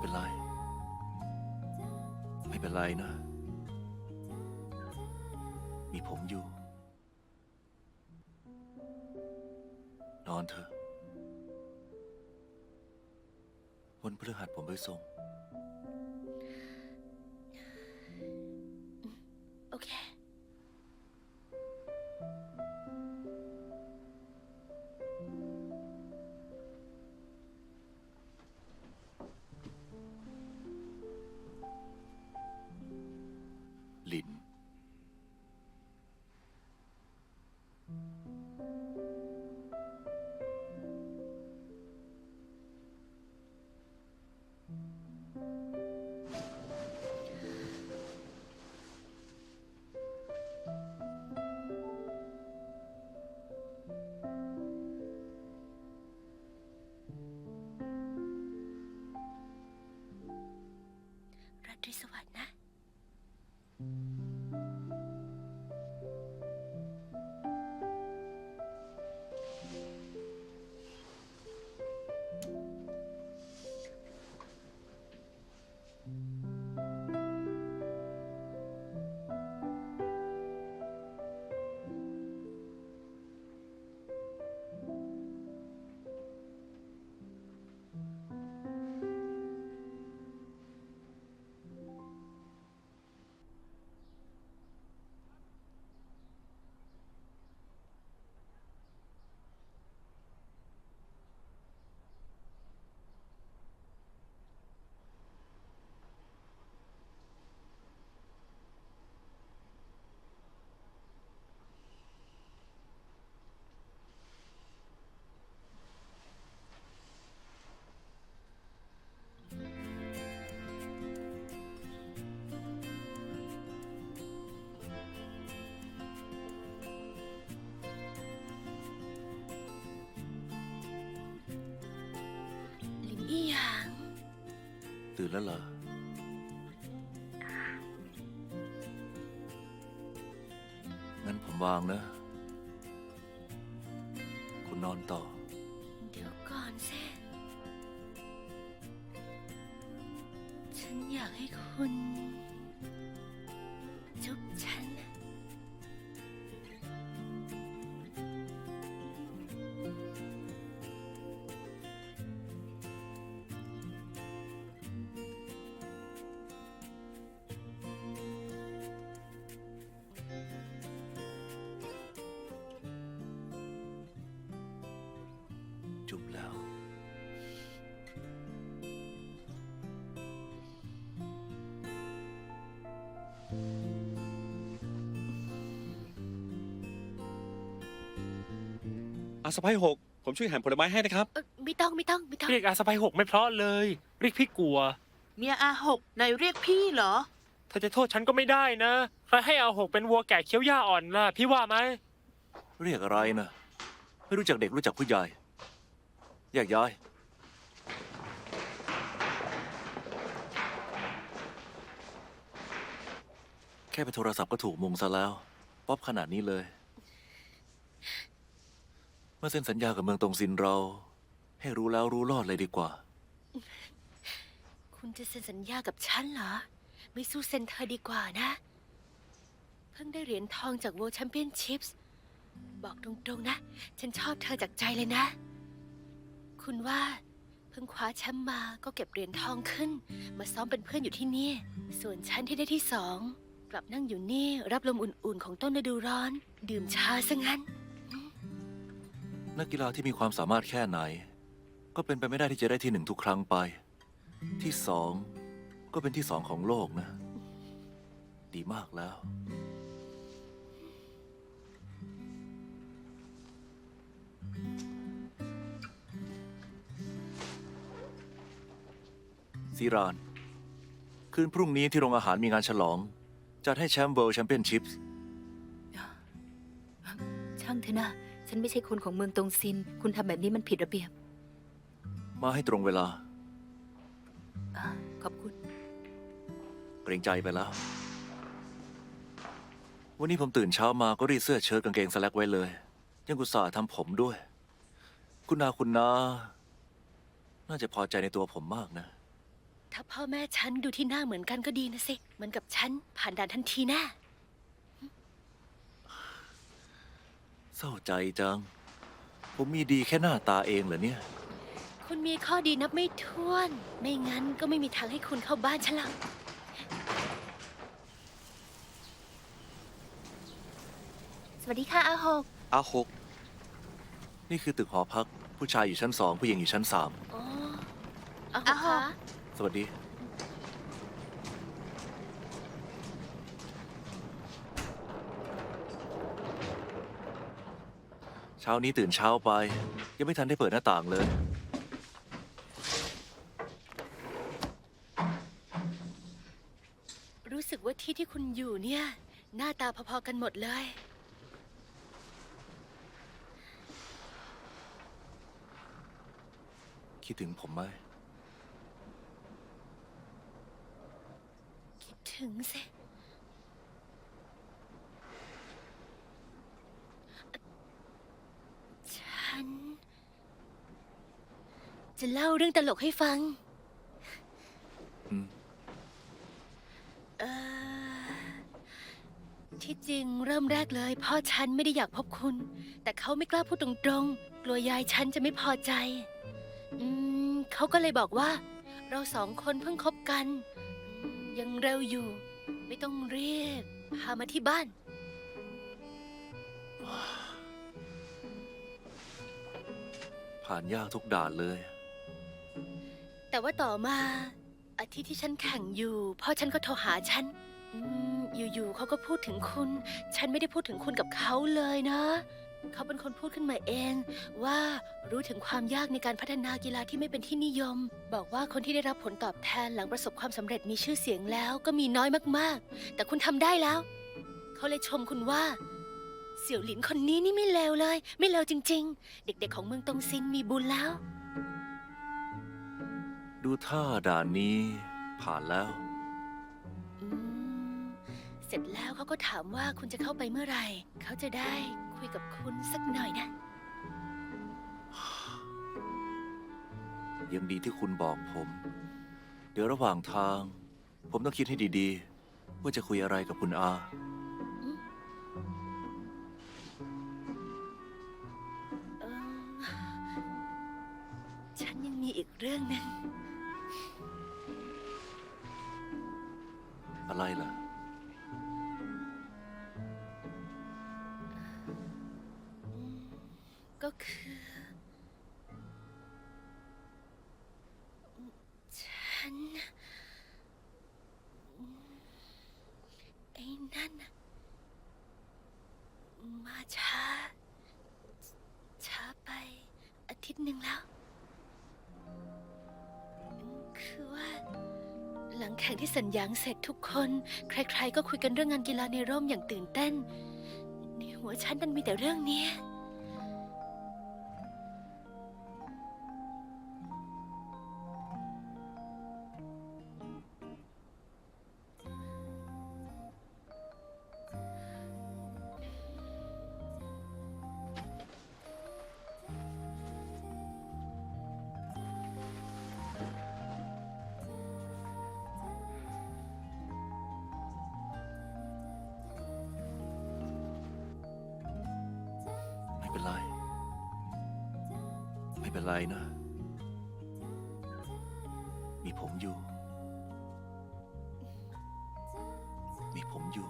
เป็นไร ไม่เป็นไรนะ มีผมอยู่ นอนเถอะ วันพฤหัสผมไปส่ง โอเค ตื่นแล้วเหรอ งั้นผมวางนะ คุณนอนต่อ เดี๋ยวก่อนสิฉันอยากให้คุณ จุบแล้ว อาสะพายหก ผมช่วยหั่นผลไม้ให้นะครับ เอ่อไม่ต้องไม่ต้องไม่ต้อง เรียกอาสะพายหกไม่เพราะเลย เรียกพี่กลัว เมียอาหกนายเรียกพี่เหรอ เธอจะโทษฉันก็ไม่ได้นะ ใครให้อาหกเป็นวัวแก่เคี้ยวหญ้าอ่อนล่ะ พี่ว่าไหม เรียกอะไรนะ ไม่รู้จักเด็กรู้จักผู้ใหญ่ แยกย้าย แค่ไปโทรศัพท์ก็ถูกมุงซะแล้ว ป๊อปขนาดนี้เลย เมื่อเซ็นสัญญากับเมืองตรงซินเรา ให้รู้แล้วรู้รอดเลยดีกว่า คุณจะเซ็นสัญญากับฉันเหรอ ไม่สู้เซ็นเธอดีกว่านะ เพิ่งได้เหรียญทองจาก World Championship บอกตรงๆนะ ฉันชอบเธอจากใจเลยนะ คุณว่าเพิ่งคว้าแชมป์มาก็เก็บเหรียญทองขึ้น มาซ้อมเป็นเพื่อนอยู่ที่นี่ ส่วนฉันที่ได้ที่สองกลับนั่งอยู่นี่ รับลมอุ่นๆ ของต้นฤดูร้อน ดื่มชาซะงั้น นักกีฬาที่มีความสามารถแค่ไหน ก็เป็นไปไม่ได้ที่จะได้ที่หนึ่งทุกครั้งไป ที่สองก็เป็นที่สองของโลกนะ ดีมากแล้ว ซีราน คืนพรุ่งนี้ที่โรงอาหารมีงานฉลอง จัดให้แชมป์เวิลด์แชมเปี้ยนชิพส์ช่างเถอะนะ ฉันไม่ใช่คนของเมืองตรงซิน คุณทำแบบนี้มันผิดระเบียบ มาให้ตรงเวลา อ่าขอบคุณ เกรงใจไปแล้ว วันนี้ผมตื่นเช้ามาก็รีดเสื้อเชิ้ตกางเกงสแลกไว้เลย ยังกุตส่าห์ทำผมด้วย คุณนาคุณนา น่าจะพอใจในตัวผมมากนะ ถ้าพ่อแม่ฉันดูที่หน้าเหมือนกันก็ดีนะสิเหมือนกับฉันผ่านด่านทันทีแน่ เศร้าใจจัง ผมมีดีแค่หน้าตาเองเหรอเนี่ย คุณมีข้อดีนับไม่ถ้วน ไม่งั้นก็ไม่มีทางให้คุณเข้าบ้านฉันหรอกสวัสดีค่ะอาหกอาหก นี่คือตึกหอพัก ผู้ชายอยู่ชั้นสองผู้หญิงอยู่ชั้นสาม อ๋อเอาอ้าวคะ สวัสดี เช้านี้ตื่นเช้าไป ยังไม่ทันได้เปิดหน้าต่างเลย รู้สึกว่าที่ที่คุณอยู่เนี่ย หน้าตาพอๆกันหมดเลย คิดถึงผมไหม คิด ถึงสิฉัน จะเล่าเรื่องตลกให้ฟัง อืม เออที่จริงเริ่มแรกเลย พ่อฉันไม่ได้อยากพบคุณ แต่เขาไม่กล้าพูดตรงๆ กลัวยายฉันจะไม่พอใจ อืมเขาก็เลยบอกว่า เราสองคนเพิ่งคบกันอืม ยังเร็วอยู่ ไม่ต้องรีบพามาที่บ้าน ผ่านยากทุกด่านเลย แต่ว่าต่อมา อาทิตย์ที่ฉันแข่งอยู่พ่อฉันก็โทรหาฉันอืมอยู่ๆเขาก็พูดถึงคุณ ฉันไม่ได้พูดถึงคุณกับเขาเลยนะ เขาเป็นคนพูดขึ้นมาเอง ว่ารู้ถึงความยากในการพัฒนากีฬาที่ไม่เป็นที่นิยม บอกว่าคนที่ได้รับผลตอบแทนหลังประสบความสำเร็จมีชื่อเสียงแล้วก็มีน้อยมากๆ แต่คุณทำได้แล้ว เขาเลยชมคุณว่า เสี่ยวหลินคนนี้นี่ไม่เลวเลย ไม่เลวจริง ๆ เด็กๆ ของเมืองตงซินมีบุญแล้ว ดูท่าด่านนี้ผ่านแล้ว อืมเสร็จแล้วเขาก็ถามว่าคุณจะเข้าไปเมื่อไหร่ เขาจะได้ คุยกับคุณสักหน่อยนะ ยังดีที่คุณบอกผม เดี๋ยวระหว่างทาง ผมต้องคิดให้ดีๆ ว่าจะคุยอะไรกับคุณอา เออฉันยังมีอีกเรื่องหนึ่งอะไรล่ะ ก็คือ ฉัน ไอ้นั่นน่ะมาช้า ช้าไปอาทิตย์หนึ่งแล้ว คือว่า หลังแข่งที่สัญญางเสร็จทุกคน ใครๆ ก็คุยกันเรื่องงานกีฬาในร่มอย่างตื่นเต้น ในหัวฉันมันมีแต่เรื่องเนี้ย ไม่เป็นไร ไม่เป็นไรนะ มีผมอยู่ มีผมอยู่